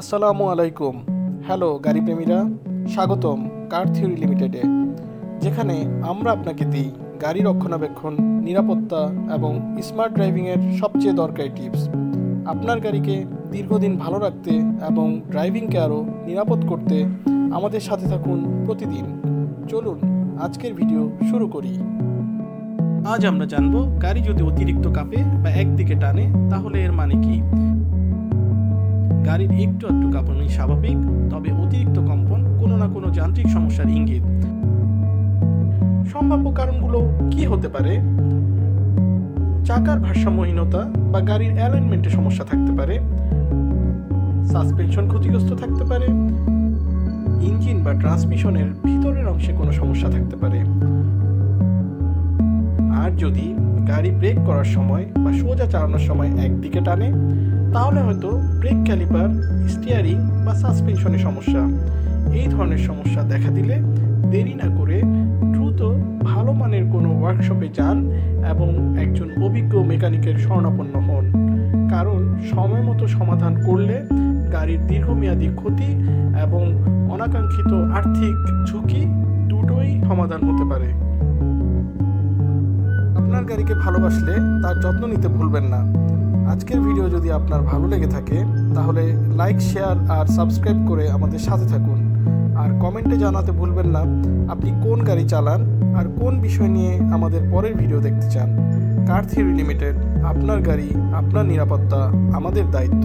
আসসালামু আলাইকুম। হ্যালো, গাড়ি প্রেমীরা। স্বাগতম কার থিওরি লিমিটেডে, যেখানে আমরা আপনাকে দিই গাড়ি রক্ষণাবেক্ষণ, নিরাপত্তা এবং স্মার্ট ড্রাইভিংয়ের সবচেয়ে দরকারি টিপস। আপনার গাড়িকে দীর্ঘদিন ভালো রাখতে এবং ড্রাইভিংকে আরও নিরাপদ করতে আমাদের সাথে থাকুন প্রতিদিন। চলুন, আজকের ভিডিও শুরু করি। আজ আমরা জানব গাড়ি যদি অতিরিক্ত কাঁপে বা একদিকে টানে, তাহলে এর মানে কি? গাড়ির একটু একটু কাঁপানোই স্বাভাবিক, তবে অতিরিক্ত কম্পন কোনো না কোনো যান্ত্রিক সমস্যার ইঙ্গিত। সম্ভাব্য কারণগুলো কি হতে পারে? চাকার ভারসাম্যহীনতা বা গাড়ির অ্যালাইনমেন্টে সমস্যা থাকতে পারে। সাসপেনশন ক্ষতিগ্রস্ত থাকতে পারে। ইঞ্জিন বা ট্রান্সমিশনের ভিতরের অংশে কোনো সমস্যা থাকতে পারে। যদি গাড়ি ব্রেক করার সময় বা সোজা চালানোর সময় একদিকে টানে, তাহলে হয়তো ব্রেক ক্যালিপার, স্টিয়ারিং বা সাসপেনশনের সমস্যা। এই ধরনের সমস্যা দেখা দিলে দেরি না করে দ্রুত ভালো মানের কোনো ওয়ার্কশপে যান এবং একজন অভিজ্ঞ মেকানিকের শরণাপন্ন হন। কারণ সময় মতো সমাধান করলে গাড়ির দীর্ঘমেয়াদী ক্ষতি এবং অনাকাঙ্ক্ষিত আর্থিক ঝুঁকি দুটোই সমাধান হতে পারে। আপনার গাড়িকে ভালোবাসলে তার যত্ন নিতে ভুলবেন না। আজকের ভিডিও যদি আপনার ভালো লেগে থাকে, তাহলে লাইক, শেয়ার আর সাবস্ক্রাইব করে আমাদের সাথে থাকুন। আর কমেন্টে জানাতে ভুলবেন না, আপনি কোন গাড়ি চালান আর কোন বিষয় নিয়ে আমাদের পরের ভিডিও দেখতে চান। Car theory limited? আপনার গাড়ি, আপনার নিরাপত্তা, আমাদের দায়িত্ব।